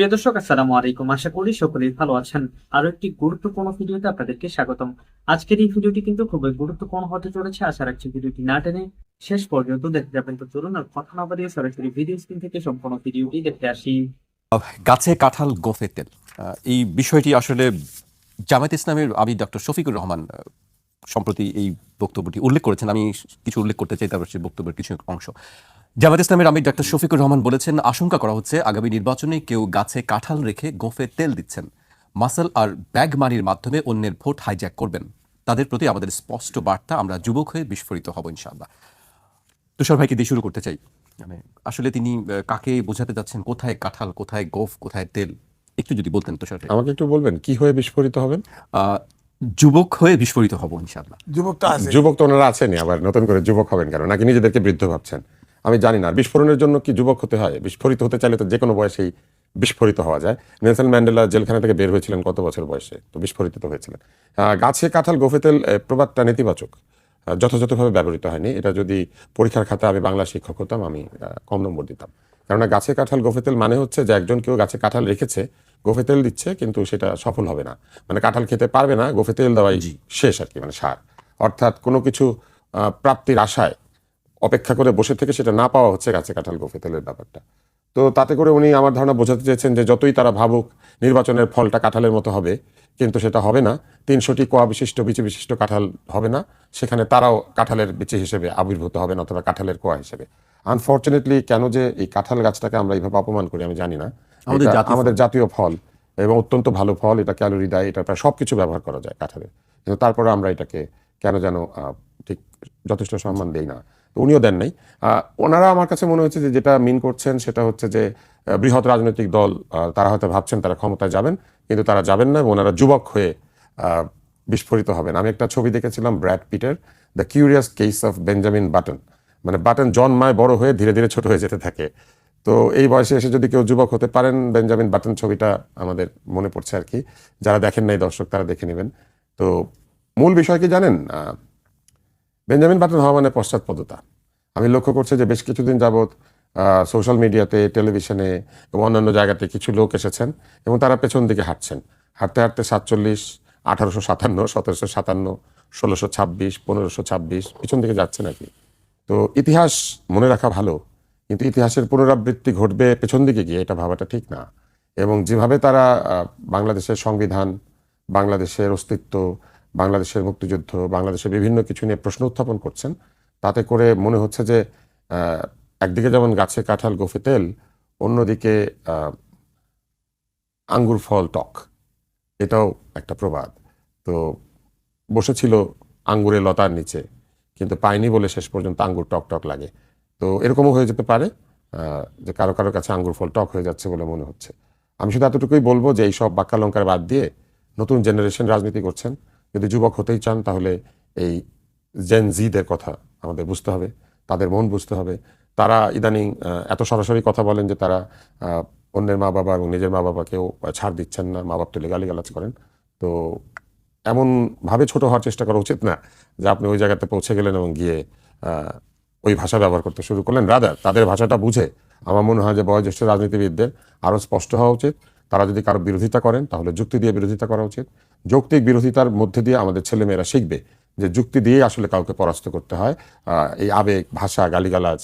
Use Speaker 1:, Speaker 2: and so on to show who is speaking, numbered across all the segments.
Speaker 1: প্রিয় দর্শক, আসসালামু আলাইকুম। আশা করি সকলেই ভালো আছেন। আরও একটি গুরুত্বপূর্ণ ভিডিওতে আপনাদেরকে স্বাগতম। আজকের এই ভিডিওটি কিন্তু খুবই গুরুত্বপূর্ণ হতে চলেছে। আশা রাখছি ভিডিওটি না টেনে শেষ পর্যন্ত দেখতে যাবেন তো চলুন আর কথা না বাড়িয়ে সরাসরি ভিডিও স্ক্রিন থেকে সম্পূর্ণ ভিডিওটি দেখতে আসি।
Speaker 2: গাছে কাঁঠাল, গোফে তেল। এই বিষয়টি আসলে জামায়াত ইসলামের আমি ডক্টর শফিকুর রহমান সম্প্রতি এই বক্তব্যটি উল্লেখ করেছেন। আমি কিছু উল্লেখ করতে চাই, তারপর সেই বক্তব্যের কিছু অংশ। জামায়াত ইসলামের আমি ডক্টর শফিকুর রহমান বলেছেন আশঙ্কা করা হচ্ছে আগামী নির্বাচনে কেউ গাছে কাঁঠাল রেখে গোফে তেল দিচ্ছেন। মাসেল আর ব্যাগ মানির মাধ্যমে অন্যের ভোট হাইজ্যাক করবেন। তাদের প্রতি আমাদের স্পষ্ট বার্তা আমরা যুবক হয়ে বিস্ফোরিত হব ইনশাআল্লাহ। তুষার ভাইকে দিয়ে শুরু করতে চাই। মানে আসলে তিনি আহ, কাকে বোঝাতে যাচ্ছেন? কোথায় কাঁঠাল কোথায় গোফ কোথায় তেল? একটু যদি বলতেন তুষার ভাই।
Speaker 3: আমাকে একটু বলবেন কি হয়ে বিস্ফোরিত হবেন?
Speaker 2: আহ, যুবক হয়ে বিস্ফোরিত হব ইনশাআল্লাহ।
Speaker 4: যুবক তো আছে
Speaker 3: যুবক তো ওনারা আছেনই আবার নতুন করে যুবক হবেন কেন? নাকি নিজেদেরকে বৃদ্ধ ভাবছেন? আমি জানি না বিস্ফোরণের জন্য কি যুবক হতে হয়? বিস্ফোরিত হতে চাইলে তো যে কোনো বয়সেই বিস্ফোরিত হওয়া যায়। নেলসন ম্যান্ডেলা জেলখানা থেকে বের হয়েছিলেন কত বছর বয়সে? তো বিস্ফোরিত তো হয়েছিলেন গাছে কাঁঠাল গোফেতেল প্রবাদটা নেতিবাচক। যথাযথভাবে ব্যবহৃত হয়নি। এটা যদি পরীক্ষার খাতে আমি বাংলা শিক্ষক হতাম আমি কম নম্বর দিতাম। কেননা গাছে কাঁঠাল গোফেতেল মানে হচ্ছে যে একজন কেউ গাছে কাঁঠাল রেখেছে গোফে তেল দিচ্ছে কিন্তু সেটা সফল হবে না। মানে কাঁঠাল খেতে পারবে না গোফে তেল দেওয়াই শেষ আর কি মানে সার। অর্থাৎ কোনো কিছু প্রাপ্তির আশায় অপেক্ষা করে বসে থেকে সেটা না পাওয়া হচ্ছে গাছে কাঁঠাল গোফে তেলের ব্যাপারটা। তো তাতে করে উনি আমার ধারণা বোঝাতে চেয়েছেন যে যতই তারা ভাবুক নির্বাচনের ফলটা কাঁঠালের মতো হবে কিন্তু সেটা হবে না। তিনশোটি কোয়া বিশিষ্ট বিচি বিশিষ্ট কাঁঠাল হবে না। সেখানে তারাও কাঁঠালের বিচি হিসেবে আবির্ভূত হবেন অথবা কাঁঠালের কোয়া হিসেবে। আনফর্চুনেটলি কেন যে এই কাঁঠাল গাছটাকে আমরা এইভাবে অপমান করি আমি জানি না।
Speaker 2: আমাদের জাতীয়
Speaker 3: ফল। এবং অত্যন্ত ভালো ফল এটা ক্যালোরি দেয় এটা প্রায় সব কিছু ব্যবহার করা যায় কাঁঠালের কিন্তু তারপরে আমরা এটাকে কেন যেন ঠিক যথেষ্ট সম্মান দেই না। উনিও দেন নাই। ওনারা আমার কাছে মনে হচ্ছে যে যেটা মিন করছেন সেটা হচ্ছে যে বৃহৎ রাজনৈতিক দল তারা হয়তো ভাবছেন তারা ক্ষমতায় যাবেন, কিন্তু তারা যাবেন না ওনারা যুবক হয়ে বিস্ফোরিত হবেন। আমি একটা ছবি দেখেছিলাম Brad Peter the curious case of Benjamin Button মানে বাটন জন্মায় বড় হয়ে ধীরে ধীরে ছোট হয়ে যেতে থাকে। তো এই বয়সে এসে যদি কেউ যুবক হতে পারেন বেঞ্জামিন বাটন ছবিটা আমাদের মনে পড়ছে আর কি। যারা দেখেন নাই দর্শক, তারা দেখে নেবেন। তো মূল বিষয় কি জানেন? বেঞ্জামিন বাটন হওয়া মানে পশ্চাৎপদতা। আমি লক্ষ্য করছি যে বেশ কিছুদিন যাবৎ সোশ্যাল মিডিয়াতে টেলিভিশনে এবং অন্যান্য জায়গাতে কিছু লোক এসেছেন এবং তারা পেছন দিকে হাঁটছেন। হাঁটতে হাঁটতে সাতচল্লিশ, আঠারোশো সাতান্ন, সতেরোশো সাতান্ন, ষোলোশো ছাব্বিশ, পনেরোশো ছাব্বিশ, পিছন দিকে যাচ্ছে নাকি তো ইতিহাস মনে রাখা ভালো, কিন্তু ইতিহাসের পুনরাবৃত্তি ঘটবে পেছন দিকে গিয়ে, এটা ভাবাটা ঠিক না। এবং যেভাবে তারা বাংলাদেশের সংবিধান, বাংলাদেশের অস্তিত্ব বাংলাদেশের মুক্তিযুদ্ধ, বাংলাদেশের বিভিন্ন কিছু নিয়ে প্রশ্ন উত্থাপন করছেন। তাতে করে মনে হচ্ছে যে একদিকে যেমন গাছে কাঁঠাল গোফে তেল, অন্যদিকে আঙ্গুর ফল টক। এটাও একটা প্রবাদ। তো বসেছিল আঙ্গুরের লতার নিচে, কিন্তু পায়নি বলে শেষ পর্যন্ত আঙ্গুর টক টক লাগে। তো এরকমও হয়ে যেতে পারে যে কারও কারও কাছে আঙ্গুর ফল টক হয়ে যাচ্ছে বলে মনে হচ্ছে। আমি শুধু এতটুকুই বলব যে এই সব বাক্যালঙ্কার বাদ দিয়ে নতুন জেনারেশন রাজনীতি করছেন। যদি যুবক হতেই চান, তাহলে এই জেন জিদের কথা আমাদের বুঝতে হবে, তাদের মন বুঝতে হবে। তারা ইদানিং এত সরাসরি কথা বলেন যে তারা অন্যের মা বাবা এবং নিজের মা বাবাকেও ছাড় দিচ্ছেন না মা বাপ তুলে গালিগালাজ করেন। তো এমন ভাবে ছোট হওয়ার চেষ্টা করা উচিত না যে আপনি ওই জায়গাতে পৌঁছে গেলেন এবং গিয়ে ওই ভাষা ব্যবহার করতে শুরু করলেন। রাদার তাদের ভাষাটা বুঝে আমার মনে হয় যে বয়োজ্যেষ্ঠ রাজনীতিবিদদের আরও স্পষ্ট হওয়া উচিত। তারা যদি কারও বিরোধিতা করেন, তাহলে যুক্তি দিয়ে বিরোধিতা করা উচিত। যৌক্তিক বিরোধিতার মধ্যে দিয়ে আমাদের ছেলেমেয়েরা শিখবে যে যুক্তি দিয়ে আসলে কাউকে পরাস্ত করতে হয়। এই আবেগ, ভাষা, গালিগালাজ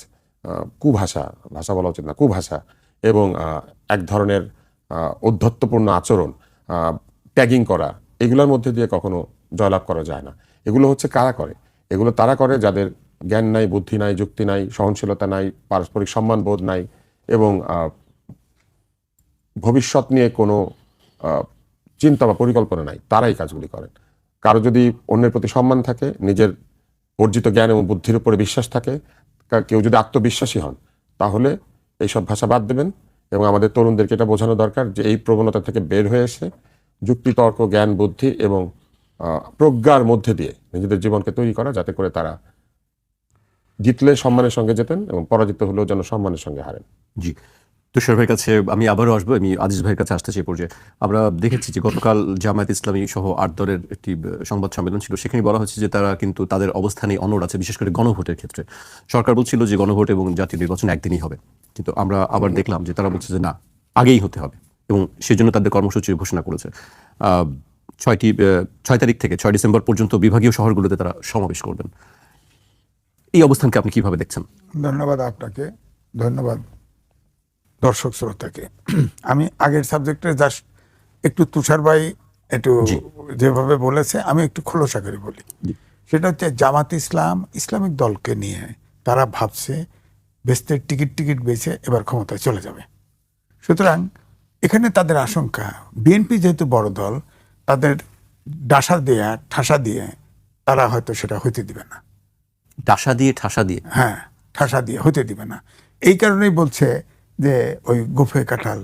Speaker 3: কুভাষা, ভাষা বলা উচিত না, কুভাষা এবং এক ধরনের ঔদ্ধত্যপূর্ণ আচরণ ট্যাগিং করা, এগুলোর মধ্যে দিয়ে কখনো জয়লাভ করা যায় না। এগুলো হচ্ছে কারা করে? এগুলো তারা করে যাদের জ্ঞান নাই, বুদ্ধি নাই, যুক্তি নাই, সহনশীলতা নাই, পারস্পরিক সম্মান বোধ নাই এবং ভবিষ্যৎ নিয়ে কোনো চিন্তা বা পরিকল্পনা নাই, তারাই কাজগুলি করেন। কারও যদি অন্যের প্রতি সম্মান থাকে, নিজের অর্জিত জ্ঞান এবং বুদ্ধির উপরে বিশ্বাস থাকে কেউ যদি আত্মবিশ্বাসী হন, তাহলে এইসব ভাষা বাদ দেবেন এবং আমাদের তরুণদেরকে এটা বোঝানো দরকার যে এই প্রবণতা থেকে বের হয়ে এসে যুক্তিতর্ক, জ্ঞান, বুদ্ধি এবং প্রজ্ঞার মধ্যে দিয়ে নিজেদের জীবনকে তৈরি করা, যাতে করে তারা জিতলে সম্মানের সঙ্গে যেতেন এবং পরাজিত হলেও যেন সম্মানের সঙ্গে হারেন।
Speaker 2: জি। তুষার ভাইয়ের কাছে আমি আবারও আসব আমি আজিজ ভাইয়ের কাছে আসতে চাই পর্যায়ে। আমরা দেখেছি যে গতকাল জামায়াত ইসলামী সহ আট দলের একটি সংবাদ সম্মেলন ছিল। সেখানে বলা হচ্ছে যে তারা কিন্তু তাদের অবস্থানে অনড় আছে বিশেষ করে গণভোটের ক্ষেত্রে। সরকার বলছিল যে গণভোট এবং জাতীয় নির্বাচন একদিনই হবে। কিন্তু আমরা আবার দেখলাম যে তারা বলছে যে না আগেই হতে হবে এবং সেজন্য তাদের কর্মসূচি ঘোষণা করেছে। ছয়টি ছয় তারিখ থেকে ছয় ডিসেম্বর পর্যন্ত বিভাগীয় শহরগুলোতে তারা সমাবেশ করবেন। এই অবস্থানকে আপনি কীভাবে দেখছেন?
Speaker 4: ধন্যবাদ আপনাকে। ধন্যবাদ। দর্শক শ্রোতাকে। আমি আগের সাবজেক্টে জাস্ট একটু তুষার ভাই একটু যেভাবে বলেছে আমি একটু খোলসা করে বলি। সেটা হচ্ছে জামাত ইসলাম ইসলামিক দলকে নিয়ে তারা ভাবছে বেস্তের টিকিট টিকিট বেছে এবার ক্ষমতায় চলে যাবে। সুতরাং এখানে তাদের আশঙ্কা বিএনপি যেহেতু বড় দল তাদের ডাসা দেয়া ঠাসা দিয়ে তারা হয়তো সেটা হইতে দিবে না।
Speaker 2: ডাসা দিয়ে ঠাসা দিয়ে?
Speaker 4: হ্যাঁ ঠাসা দিয়ে হতে দিবে না। এই কারণেই বলছে যে ওই গোফে কাঁঠাল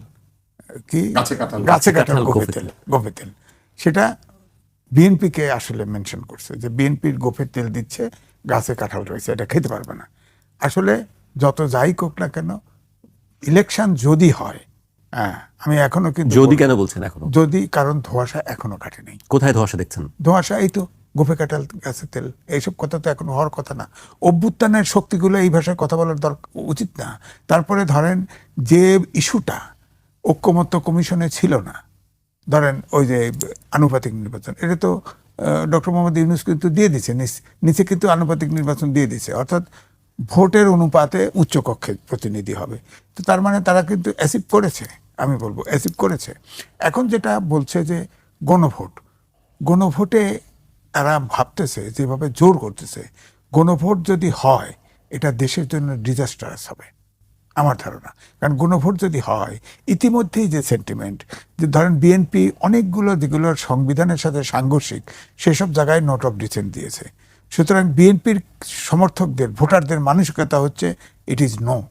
Speaker 4: কি?
Speaker 3: গাছে কাঁঠাল।
Speaker 4: গোফে তেল। গোফে তেল। সেটা বিএনপিকে আসলে মেনশন করছে যে বিএনপির গোফের তেল দিচ্ছে গাছে কাঁঠাল রয়েছে এটা খেতে পারবে না। আসলে যত যাই কোক না কেন ইলেকশন যদি হয় হ্যাঁ আমি এখনও কিন্তু
Speaker 2: যদি কেন বলছেন এখনও?
Speaker 4: যদি কারণ ধোঁয়াশা এখনও কাটেনি।
Speaker 2: কোথায় ধোয়াশা দেখছেন?
Speaker 4: ধোঁয়াশা এই তো গোফে কাঁঠাল গাছের তেল, এইসব কথা তো এখন হওয়ার কথা না। অভ্যুত্থানের শক্তিগুলো এই ভাষায় কথা বলার দরকার উচিত না। তারপরে ধরেন যে ইস্যুটা ঐক্যমত্য কমিশনে ছিল না, ধরেন ওই যে আনুপাতিক নির্বাচন, এটা তো ডক্টর মোহাম্মদ ইউনুস কিন্তু দিয়ে দিচ্ছে নিচ- কিন্তু আনুপাতিক নির্বাচন দিয়ে দিচ্ছে অর্থাৎ ভোটের অনুপাতে উচ্চ কক্ষের প্রতিনিধি হবে। তো তার মানে তারা কিন্তু অ্যাসিভ করেছে, আমি বলব অ্যাসিভ করেছে। এখন যেটা বলছে যে গণভোট, গণভোটে তারা ভাবতেছে, যেভাবে জোর করতেছে, গণভোট যদি হয়, এটা দেশের জন্য ডিজাস্টারাস হবে। আমার ধারণা। কারণ গণভোট যদি হয়, ইতিমধ্যেই যে সেন্টিমেন্ট যে ধরেন বিএনপি অনেকগুলো যেগুলোর সংবিধানের সাথে সাংঘর্ষিক, সেসব জায়গায় নোট অফ ডিসেন্ট দিয়েছে। সুতরাং বিএনপির সমর্থকদের, ভোটারদের মানসিকতা হচ্ছে ইট ইজ নো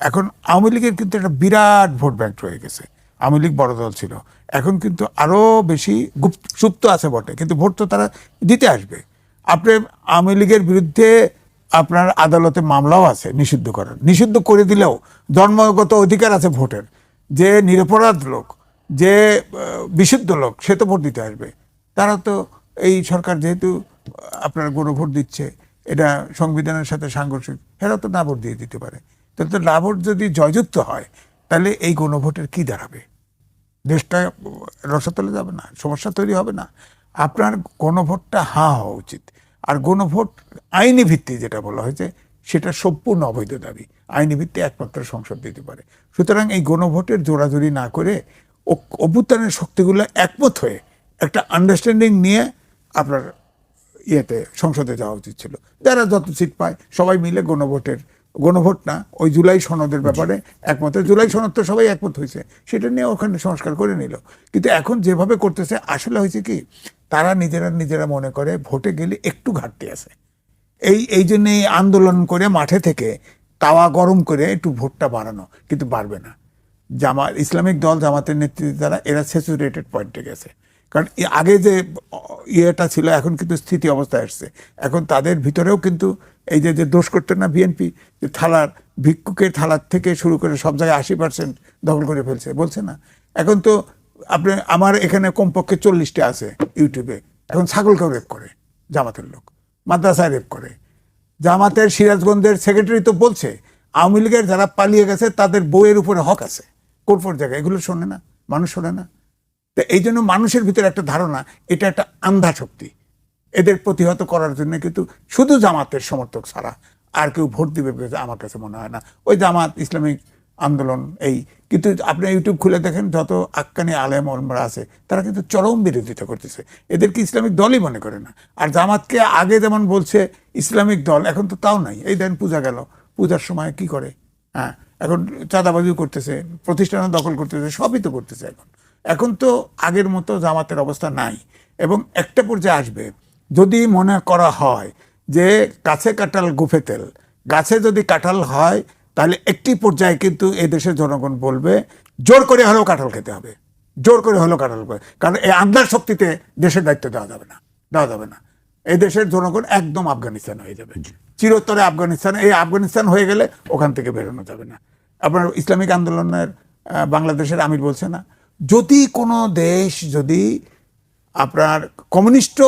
Speaker 4: এখন আওয়ামী লীগের কিন্তু একটা বিরাট ভোট ব্যাংক হয়ে গেছে। আওয়ামী লীগ বড় দল ছিল। এখন কিন্তু আরও বেশি গুপ্ত, সুপ্ত আছে বটে, কিন্তু ভোট তো তারা দিতে আসবে। আপনি আওয়ামী লীগের বিরুদ্ধে আপনার আদালতে মামলাও আছে নিষিদ্ধ করার নিষিদ্ধ করে দিলেও জন্মগত অধিকার আছে ভোটের। যে নিরপরাধ লোক, যে বিশুদ্ধ লোক, সে তো ভোট দিতে আসবে। তারা তো এই সরকার যেহেতু আপনার গণভোট দিচ্ছে, এটা সংবিধানের সাথে সাংঘর্ষিক এরা তো না ভোট দিয়ে দিতে পারে। তাহলে তো না ভোট যদি জয়যুক্ত হয়, তাহলে এই গণভোটের কি দাঁড়াবে? দেশটা রসাতলে যাবে না, সমস্যা তৈরি হবে না। আপনার গণভোটটা হা হওয়া উচিত। আর গণভোট আইনি ভিত্তি যেটা বলা হয়েছে, সেটা সম্পূর্ণ অবৈধ দাবি। আইনি ভিত্তি একমাত্র সংসদ দিতে পারে। সুতরাং এই গণভোটের জোরাজুরি না করে অভ্যুত্থানের শক্তিগুলো একমত হয়ে একটা আন্ডারস্ট্যান্ডিং নিয়ে আপনার ইয়েতে, সংসদে যাওয়া উচিত ছিল। যারা যত সিট পায়, সবাই মিলে গণভোটের গণভোট না ওই জুলাই সনদের ব্যাপারে একমত। জুলাই সনদ তো সবাই একমত হয়েছে সেটা নিয়ে ওখানে সংস্কার করে নিল। কিন্তু এখন যেভাবে করতেছে আসলে হয়েছে কি তারা নিজেরা নিজেরা মনে করে ভোটে গেলে একটু ঘাটতি আছে। এই এই জন্য এই আন্দোলন করে মাঠে থেকে তাওয়া গরম করে একটু ভোটটা বাড়ানো কিন্তু বাড়বে না। জামা ইসলামিক দল জামাতের নেতৃত্বে দ্বারা এরা স্যাচুরেটেড পয়েন্টে গেছে। কারণ আগে যে ইয়েটা ছিল এখন কিন্তু স্থিতি অবস্থায় আসছে। এখন তাদের ভিতরেও কিন্তু এই যে যে দোষ করতে না বিএনপি, যে থালার ভিক্ষুকের থালার থেকে শুরু করে সব জায়গায় আশি পার্সেন্ট দখল করে ফেলছে, বলছে না। এখন তো আপনি, আমার এখানে কমপক্ষে চল্লিশটা আছে ইউটিউবে। এখন ছাগলকেও রেপ করে, জামাতের লোক। মাদ্রাসায় রেপ করে। জামাতের সিরাজগঞ্জের সেক্রেটারি তো বলছে, আওয়ামী লীগের যারা পালিয়ে গেছে, তাদের বইয়ের উপরে হক আছে। কোন জায়গায়? এগুলো শোনে না, মানুষ শোনে না। তো এই জন্য মানুষের ভিতরে একটা ধারণা, এটা একটা আন্ধা শক্তি এদের প্রতিহত করার জন্য কিন্তু শুধু জামাতের সমর্থক ছাড়া আর কেউ ভোট দিবে আমার কাছে মনে হয় না। ওই জামাত ইসলামিক আন্দোলন এই। কিন্তু আপনি ইউটিউব খুলে দেখেন, যত আক্কানি আলেম ওলমরা আছে, তারা কিন্তু চরম বিরোধিতা করতেছে। এদেরকে ইসলামিক দলই মনে করে না। আর জামাতকে আগে যেমন বলছে ইসলামিক দল, এখন তো তাও নাই। এই দেন পূজা গেল। পূজার সময় কি করে? হ্যাঁ এখন চাঁদাবাজিও করতেছে, প্রতিষ্ঠানও দখল করতেছে, সবই তো করতেছে এখন। এখন তো আগের মতো জামাতের অবস্থা নাই। এবং একটা পর্যায়ে আসবে যদি মনে করা হয় যে কাছে কাঁঠাল গুফে তেল গাছে যদি কাঁঠাল হয় তাহলে একটি পর্যায়ে কিন্তু এই দেশের জনগণ বলবে জোর করে হলেও কাঁঠাল খেতে হবে। জোর করে হলেও কাঁঠাল করে কারণ এই আন্দার শক্তিতে দেশের দায়িত্ব দেওয়া যাবে না দেওয়া যাবে না। এই দেশের জনগণ একদম আফগানিস্তান হয়ে যাবে। চিরতরে আফগানিস্তান এই আফগানিস্তান হয়ে গেলে ওখান থেকে বেরোনো যাবে না। আপনার ইসলামিক আন্দোলনের বাংলাদেশের আমির বলছে না যদি কোনো দেশ যদি আপনার কমিউনিস্ট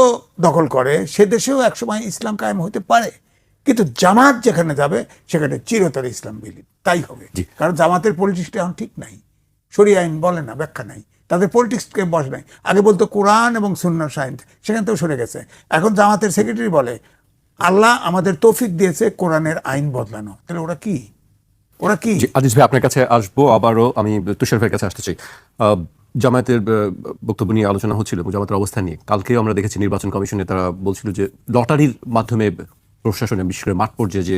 Speaker 4: দখল করে সে দেশেও একসময় ইসলাম কায়েম হতে পারে। কিন্তু জামাত যেখানে যাবে সেখানে চিরতরে ইসলাম বিলীন। তাই হবে। কারণ জামাতের পলিটিক্সটা এখন ঠিক নাই। শরিয়া আইন বলে না ব্যাখ্যা নাই। তাদের পলিটিক্সকে বস নাই। আগে বলতো কোরআন এবং সুন্না সাইন্স সেখান থেকেও সরে গেছে। এখন জামাতের সেক্রেটারি বলে আল্লাহ আমাদের তৌফিক দিয়েছে কোরআনের আইন বদলানো। তাহলে ওরা কি? ওরা কি?
Speaker 2: আজিজ ভাই আপনার কাছে আসব আবারও আমি তুষার ভাইয়ের কাছে আসতে চাই। জামায়াতের বক্তব্য নিয়ে আলোচনা হচ্ছিল জামাতের অবস্থান নিয়ে। কালকেও আমরা দেখেছি নির্বাচন কমিশনে তারা বলছিল যে লটারির মাধ্যমে প্রশাসনে, বিশেষ করে মাঠ পর্যায়ে যে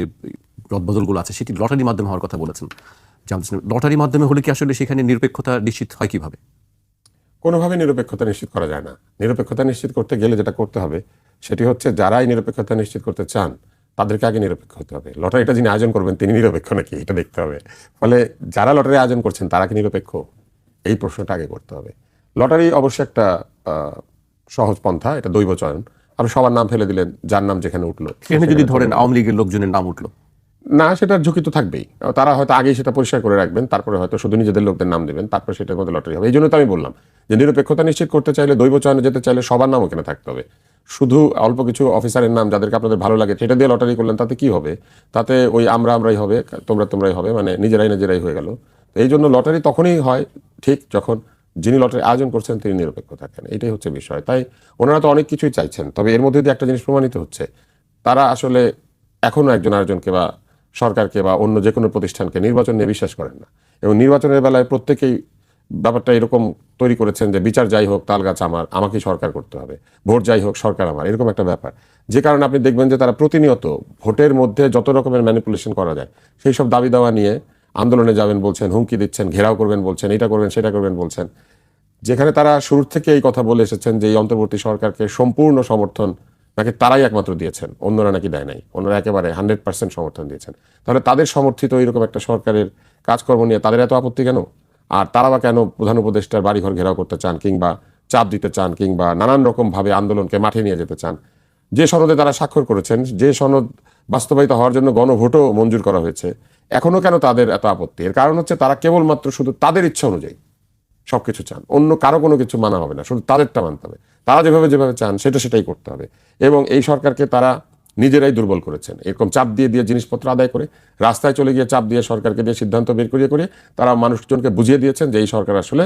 Speaker 2: রদবদলগুলো আছে, সেটি লটারির মাধ্যমে হওয়ার কথা বলেছেন লটারির মাধ্যমে হলে কি আসলে সেখানে নিরপেক্ষতা নিশ্চিত হয় কীভাবে?
Speaker 3: কোনোভাবে নিরপেক্ষতা নিশ্চিত করা যায় না। নিরপেক্ষতা নিশ্চিত করতে গেলে যেটা করতে হবে, সেটি হচ্ছে যারাই নিরপেক্ষতা নিশ্চিত করতে চান, তাদেরকে আগে নিরপেক্ষ হতে হবে। লটারিটা যিনি আয়োজন করবেন, তিনি নিরপেক্ষ নাকি? এটা দেখতে হবে। ফলে যারা লটারি আয়োজন করছেন, তারা কি নিরপেক্ষ? এই প্রশ্নটা আগে করতে হবে। লটারি অবশ্যই একটা সহজ পন্থা এটা দৈব চয়ন। আপনি সবার নাম ফেলে দিলেন যার নাম যেখানে উঠল
Speaker 2: সেখানে যদি ধরেন আওয়ামী লীগের লোকজনের নাম উঠল।
Speaker 3: না সেটার ঝুঁকি তো থাকবেই। তারা হয়তো আগেই সেটা পরিষ্কার করে রাখবেন তারপরে হয়তো শুধু নিজেদের লোকদের নাম দেবেন তারপরে সেটার মধ্যে লটারি হবে। এই জন্য তো আমি বললাম যে নিরপেক্ষতা নিশ্চিত করতে চাইলে দৈব চয়নে যেতে চাইলে সবার নাম ওখানে থাকতে হবে। শুধু অল্প কিছু অফিসারের নাম যাদেরকে আপনাদের ভালো লাগে সেটা দিয়ে লটারি করলেন তাতে কি হবে? তাতে ওই আমরা আমরাই হবে তোমরা তোমরাই হবে মানে নিজেরাই নিজেরাই হয়ে গেল। এই জন্য লটারি তখনই হয়, ঠিক যখন যিনি লটারি আয়োজন করছেন তিনি নিরপেক্ষ থাকেন। এটাই হচ্ছে বিষয়। তাই ওনারা তো অনেক কিছুই চাইছেন, তবে এর মধ্যে দিয়ে একটা জিনিস প্রমাণিত হচ্ছে। তারা আসলে এখনও একজন আরেকজনকে বা সরকারকে বা অন্য যে কোনো প্রতিষ্ঠানকে নির্বাচন নিয়ে বিশ্বাস করেন না। এবং নির্বাচনের বেলায় প্রত্যেকেই ব্যাপারটা এরকম তৈরি করেছেন যে বিচার যাই হোক, তাল গাছ আমার, আমাকেই সরকার করতে হবে। ভোট যাই হোক, সরকার আমার, এরকম একটা ব্যাপার। যে কারণে আপনি দেখবেন যে তারা প্রতিনিয়ত ভোটের মধ্যে যত রকমের ম্যানিপুলেশন করা যায়, সেই সব দাবি দাওয়া নিয়ে আন্দোলনে যাবেন বলছেন, হুমকি দিচ্ছেন, ঘেরাও করবেন বলছেন, এটা করবেন, সেটা করবেন বলছেন। যেখানে তারা শুরুর থেকে এই কথা বলে এসেছেন যে এই অন্তর্বর্তী সরকারকে সম্পূর্ণ সমর্থন নাকি তারাই একমাত্র দিয়েছেন, অন্যরা নাকি দেয় নাই, অন্যরা একেবারে হান্ড্রেড পার্সেন্ট সমর্থন দিয়েছেন। তাহলে তাদের সমর্থিত এরকম একটা সরকারের কাজকর্ম নিয়ে তাদের এত আপত্তি কেন? আর তারা বা কেন প্রধান উপদেষ্টার বাড়িঘর ঘেরাও করতে চান কিংবা চাপ দিতে চান কিংবা নানান রকমভাবে আন্দোলনকে মাঠে নিয়ে যেতে চান? যে সনদে তারা স্বাক্ষর করেছেন, যে সনদ বাস্তবায়িত হওয়ার জন্য গণভোটও মঞ্জুর করা হয়েছে এখনও কেন তাদের এত আপত্তি? এর কারণ হচ্ছে তারা কেবলমাত্র শুধু তাদের ইচ্ছা অনুযায়ী সবকিছু চান। অন্য কারও কোনো কিছু মানা হবে না, শুধু তাদেরটা মানতে হবে। তারা যেভাবে যেভাবে চান, সেটা সেটাই করতে হবে। এবং এই সরকারকে তারা নিজেরাই দুর্বল করেছেন। এরকম চাপ দিয়ে দিয়ে জিনিসপত্র আদায় করে, রাস্তায় চলে গিয়ে চাপ দিয়ে সরকারকে দিয়ে সিদ্ধান্ত বের করিয়ে করে তারা মানুষজনকে বুঝিয়ে দিয়েছেন যে এই সরকার আসলে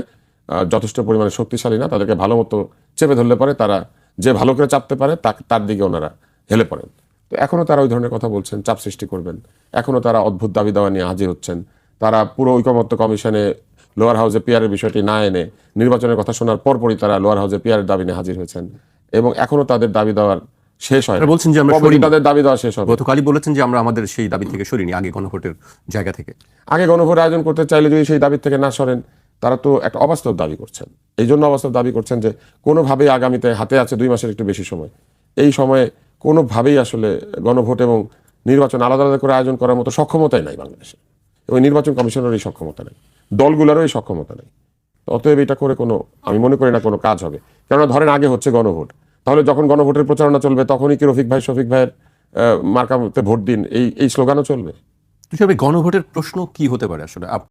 Speaker 3: যথেষ্ট পরিমাণে শক্তিশালী না, তাদেরকে ভালো মতো চেপে ধরলে পরে তারা যে ভালো করে চাপতে পারে তার দিকে ওনারা হেলে পড়েন। তো এখনও তারা ওই ধরনের কথা বলছেন চাপ সৃষ্টি করবেন। এখনও তারা অদ্ভুত দাবি দাওয়া নিয়ে হাজির হচ্ছেন। তারা পুরো ঐকমত্য কমিশনে লোয়ার হাউসে পিয়ারের বিষয়টি না এনে নির্বাচনের কথা শোনার পরপরই তারা লোয়ার হাউসে পিয়ারের দাবি নিয়ে হাজির হয়েছেন। এবং এখনও তাদের দাবি দেওয়ার শেষ হয়
Speaker 2: বলছেন যে আমরা
Speaker 3: তাদের দাবি দেওয়া শেষ হবে।
Speaker 2: গতকালই বলেছেন যে আমরা আমাদের সেই দাবি থেকে সরিনি আগে গণভোটের জায়গা থেকে।
Speaker 3: আগে গণভোট আয়োজন করতে চাইলে যদি সেই দাবির থেকে না সরেন তারা তো একটা অবাস্তব দাবি করছেন। এই জন্য অবাস্তব দাবি করছেন যে কোনোভাবেই আগামীতে হাতে আছে দুই মাসের একটু বেশি সময়। এই সময়ে কোনোভাবেই আসলে গণভোট এবং নির্বাচন আলাদা আলাদা করে আয়োজন করার মতো সক্ষমতাই নাই বাংলাদেশে। এবং নির্বাচন কমিশনের এই সক্ষমতা নেই। দলগুলোরও এই সক্ষমতা নেই। অতএব এটা করে কোনো, আমি মনে করি না কোনো কাজ হবে। কেননা ধরেন আগে হচ্ছে গণভোট। তাহলে যখন গণভোটের প্রচারণা চলবে, তখনই কি রফিক ভাই, শফিক ভাইয়ের মার্কাতে ভোট দিন? এই এই স্লোগানও চলবে।
Speaker 2: গণভোটের প্রশ্ন কি হতে পারে আসলে?